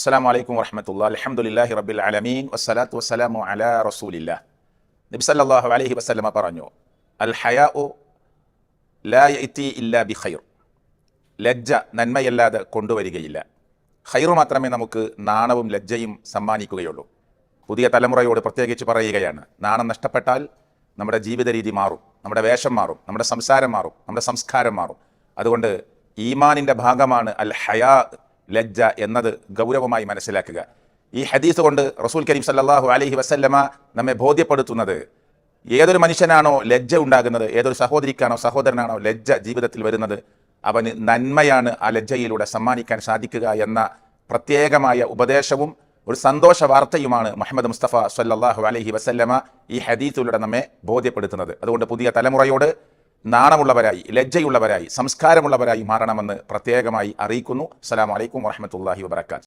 അസ്സാം വലൈക്കും വർഹമത്തുള്ള അലഹമുല്ലാഹി റബ്ബിൽ അലമീൻ വസ്സലാത്തു വസ്സലാമു അലാ റസൂലില്ല. നബി സല്ലല്ലാഹു അലൈഹി വസല്ലമ പറഞ്ഞു അൽ ഹയാ ലാ യഅതി ഇല്ലാ ബി ഖൈർ. ലജ്ജ നന്മയല്ലാതെ കൊണ്ടുവരികയില്ല. ഖൈറു മാത്രമേ നമുക്ക് നാണവും ലജ്ജയും സമ്മാനിക്കുകയുള്ളൂ. പുതിയ തലമുറയോട് പ്രത്യേകിച്ച് പറയുകയാണ് നാണം നഷ്ടപ്പെട്ടാൽ നമ്മുടെ ജീവിത രീതി മാറും നമ്മുടെ വേഷം മാറും നമ്മുടെ സംസാരം മാറും നമ്മുടെ സംസ്കാരം മാറും. അതുകൊണ്ട് ഈമാനിന്റെ ഭാഗമാണ് അൽ ഹയാ ലജ്ജ എന്നത് ഗൗരവമായി മനസ്സിലാക്കുക. ഈ ഹദീസ് കൊണ്ട് റസൂൽ കരീം സല്ലാഹു അലഹി വസല്ലമ നമ്മെ ബോധ്യപ്പെടുത്തുന്നത് ഏതൊരു മനുഷ്യനാണോ ലജ്ജ ഉണ്ടാകുന്നത് ഏതൊരു സഹോദരിക്കാണോ സഹോദരനാണോ ലജ്ജ ജീവിതത്തിൽ വരുന്നത് അവന് നന്മയാണ് ആ ലജ്ജയിലൂടെ സമ്മാനിക്കാൻ സാധിക്കുക എന്ന പ്രത്യേകമായ ഉപദേശവും ഒരു സന്തോഷ വാർത്തയുമാണ് മുഹമ്മദ് മുസ്തഫ സല്ലാഹു അലഹി വസല്ലമ ഈ ഹദീസിലൂടെ നമ്മെ ബോധ്യപ്പെടുത്തുന്നത്. അതുകൊണ്ട് പുതിയ തലമുറയോട് നാണമുള്ളവരായി ലജ്ജയുള്ളവരായി സംസ്കാരമുള്ളവരായി മാറണമെന്ന് പ്രത്യേകമായി അറിയിക്കുന്നു. അസ്സാം വലൈക്കും വറഹ്മത്തുള്ളാഹി വബറകാത്ത്